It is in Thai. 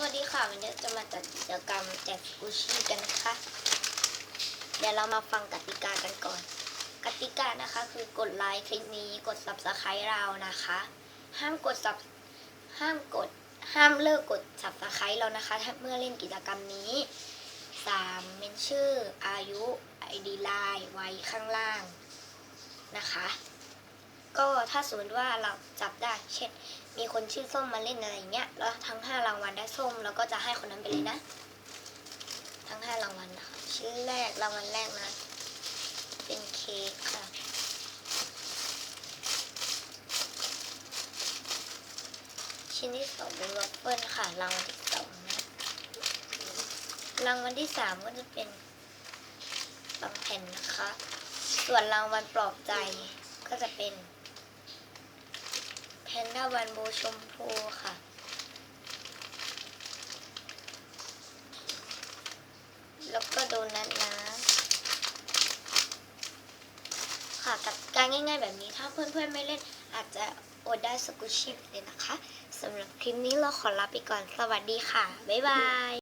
สวัสดีค่ะ วันนี้จะมาจัดกิจกรรมแจกกูชี่กันนะคะ เดี๋ยวเรามาฟังกติกากันก่อน กติกานะคะคือกดไลค์คลิปนี้กด subscribe เรานะคะ ห้ามกด sub ห้ามกดห้ามเลิกกด subscribe เรานะคะเมื่อเล่นกิจกรรมนี้ 3. เมนชื่อ อายุ ID ไลน์ไว้ข้างล่างนะคะ ก็ถ้าสมมติว่าเราจับได้เช่น มีคนชื่อส้มมาเล่นอะไรอย่างเงี้ย แล้วทั้งห้ารางวัลได้ส้มเราก็จะให้คนนั้นไปเลยนะ ทั้งห้ารางวัลนะคะชิ้นแรกรางวัลแรกนะ เป็นเค้กค่ะ ชิ้นที่สองเป็นวอฟเฟิลค่ะ รางวัลที่สองนะ รางวัลที่สามก็จะเป็นบางแผ่นนะคะ ส่วนรางวัลปลอบใจก็จะเป็น นด้าวันโบชมพูค่ะ แล้วก็โดนัทนะค่ะกับการง่ายๆแบบนี้ถ้าเพื่อนๆไม่เล่นอาจจะอดได้สกุชิปเลยนะคะสำหรับคลิปนี้เราขอลาไปก่อนสวัสดีค่ะ บ๊ายบาย